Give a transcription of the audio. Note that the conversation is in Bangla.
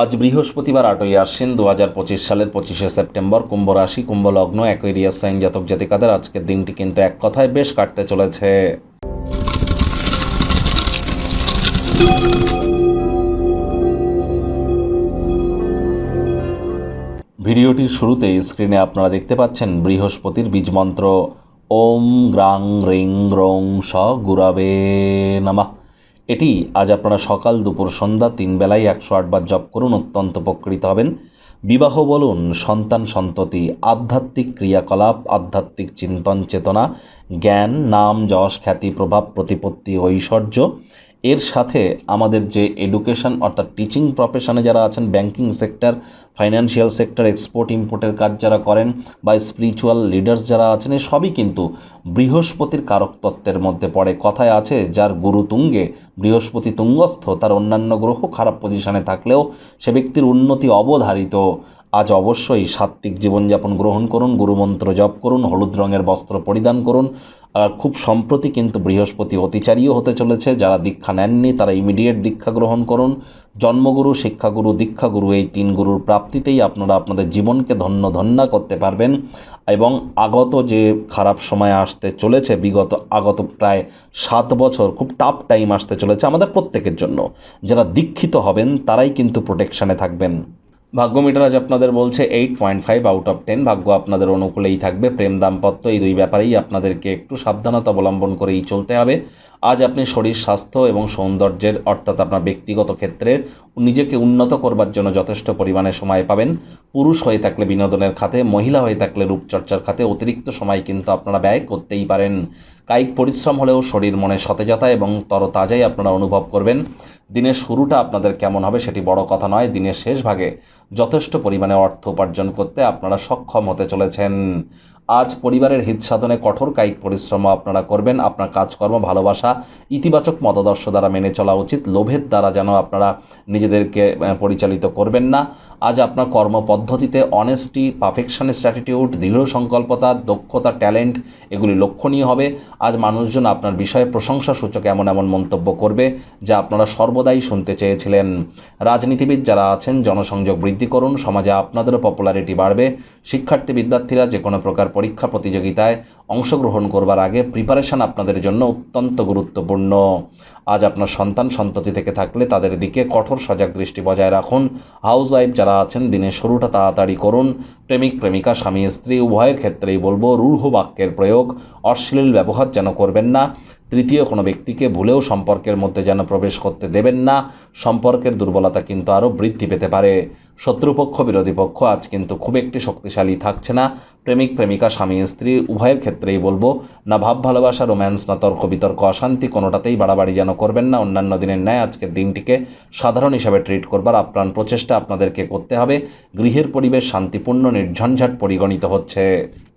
আজ বৃহস্পতিবার আটই আশ্বিন দু হাজার পঁচিশ সালের পঁচিশে সেপ্টেম্বর কুম্ভ রাশি, কুম্ভ লগ্ন সাইন জাতক জাতিকাদের আজকের দিনটি কিন্তু এক কথায় বেশ কাটতে চলেছে। ভিডিওটির শুরুতেই স্ক্রিনে আপনারা দেখতে পাচ্ছেন বৃহস্পতির বীজমন্ত্র ওম গ্রাং, রিং গ্রং স, গুরাবে, নমঃ। এটি আজ আপনারা সকাল দুপুর সন্ধ্যা তিন বেলায় একশো আটবার জপ করুন, অত্যন্ত উপকৃত হবেন। বিবাহ বলুন, সন্তান সন্ততি, আধ্যাত্মিক ক্রিয়াকলাপ, আধ্যাত্মিক চিন্তন চেতনা, জ্ঞান, নাম, যশ, খ্যাতি, প্রভাব, প্রতিপত্তি, ঐশ্বর্য। এর সাথে আমাদের যে এডুকেশন অর্থাৎ টিচিং প্রফেশনে যারা আছেন banking sector financial sector export ইম্পোর্টের কাজ যারা করেন বা স্পিরিচুয়াল লিডার্স যারা আছেন, এ সবই কিন্তু বৃহস্পতির কারকতত্ত্বের মধ্যে পড়ে। কথায় আছে, যার গুরু তুঙ্গে, বৃহস্পতি তুঙ্গস্থ, তার অন্যান্য গ্রহ খারাপ পজিশনে থাকলেও সে ব্যক্তির উন্নতি অবধারিত। আজ অবশ্যই সাত্ত্বিক জীবনযাপন গ্রহণ করুন, গুরুমন্ত্র জপ করুন, হলুদ রঙের বস্ত্র পরিধান করুন। আর খুব সম্প্রতি কিন্তু বৃহস্পতি অতিচারীও হতে চলেছে, যারা দীক্ষা নেননি তারা ইমিডিয়েট দীক্ষা গ্রহণ করুন। জন্মগুরু, শিক্ষাগুরু, দীক্ষাগুরু, এই তিন গুরুর প্রাপ্তিতেই আপনারা আপনাদের জীবনকে ধন্য ধন্যা করতে পারবেন। এবং আগত যে খারাপ সময় আসতে চলেছে, বিগত আগত প্রায় সাত বছর খুব টাফ টাইম আসতে চলেছে আমাদের প্রত্যেকের জন্য। যারা দীক্ষিত হবেন, তারাই কিন্তু প্রোটেকশানে থাকবেন। ভাগ্য মিটার আজ আপনাদের বলছে eight point five out of ten ভাগ্য আপনাদের অনুকূলেই থাকবে, প্রেম দাম্পত্য এই দুই ব্যাপারেই আপনাদেরকে একটু সাবধানতা অবলম্বন করেই চলতে হবে। আজ আপনি শরীর, স্বাস্থ্য এবং সৌন্দর্যের, অর্থাৎ আপনার ব্যক্তিগত ক্ষেত্রে নিজেকে উন্নত করবার জন্য যথেষ্ট পরিমাণে সময় পাবেন। পুরুষ হয়ে থাকলে বিনোদনের খাতে, মহিলা হয়ে থাকলে রূপচর্চার খাতে অতিরিক্ত সময় কিন্তু আপনারা ব্যয় করতেই পারেন। কায়িক পরিশ্রম হলেও শরীর মনে সতেজতা এবং তরতাজাই আপনারা অনুভব করবেন। দিনের শুরুটা আপনাদের কেমন হবে সেটি বড় কথা নয়, দিনের শেষ ভাগে যথেষ্ট পরিমাণে অর্থ উপার্জন করতে আপনারা সক্ষম হতে চলেছেন। আজ পরিবারের হিত সাধনে কঠোর কায়িক পরিশ্রম আপনারা করবেন। আপনার কাজকর্ম, ভালোবাসা, ইতিবাচক মতাদর্শ দ্বারা মেনে চলা উচিত। লোভের দ্বারা যেন আপনারা নিজেদেরকে পরিচালিত করবেন না। আজ আপনার কর্মপদ্ধতিতে অনেস্টি পারফেকশনিস্ট অ্যাটিটিউড দৃঢ় সংকল্পতা, দক্ষতা ট্যালেন্ট এগুলি লক্ষণীয় হবে। আজ মানুষজন আপনার বিষয়ে প্রশংসা সূচক এমন এমন মন্তব্য করবে যা আপনারা সর্বদাই শুনতে চেয়েছিলেন। রাজনীতিবিদ যারা আছেন, জনসংযোগ বৃদ্ধি করুন। সমাজে আপনাদেরও পপুলারিটি বাড়বে। শিক্ষার্থী, বিদ্যার্থীরা যে কোনো প্রকার পরীক্ষা প্রতিযোগিতায় অংশগ্রহণ করবার আগে প্রিপারেশন আপনাদের জন্য অত্যন্ত গুরুত্বপূর্ণ। আজ আপনার সন্তান সন্ততি থেকে থাকলে তাদের দিকে কঠোর সজাগ দৃষ্টি বজায় রাখুন। হাউস ওয়াইফ যারা আছেন, দিনের শুরুটা তাড়াতাড়ি করুন। প্রেমিক, প্রেমিকা, স্বামী, স্ত্রী, উভয়ের ক্ষেত্রেই বলব, রূঢ় বাক্যের প্রয়োগ, অশ্লীল ব্যবহার যেন করবেন না। তৃতীয়, কোনো ব্যক্তিকে ভুলেও সম্পর্কের মধ্যে যেন প্রবেশ করতে দেবেন না। সম্পর্কের দুর্বলতা কিন্তু আরও বৃদ্ধি পেতে পারে। শত্রুপক্ষ, বিরোধী পক্ষ আজ কিন্তু খুব একটি শক্তিশালী থাকছে না। প্রেমিক, প্রেমিকা, স্বামী, স্ত্রী, উভয়ের ক্ষেত্রেই বলব, না ভাব, ভালোবাসা, রোম্যান্স, না তর্ক, বিতর্ক, অশান্তি কোনোটাতেই বাড়াবাড়ি যেন করবেন না। অন্যান্য দিনের ন্যায় আজকের দিনটিকে সাধারণ হিসাবে ট্রিট করবার আপ্রাণ প্রচেষ্টা আপনাদেরকে করতে হবে। গৃহের পরিবেশ শান্তিপূর্ণ, নির্ঝঞ্ঝাট পরিগণিত হচ্ছে।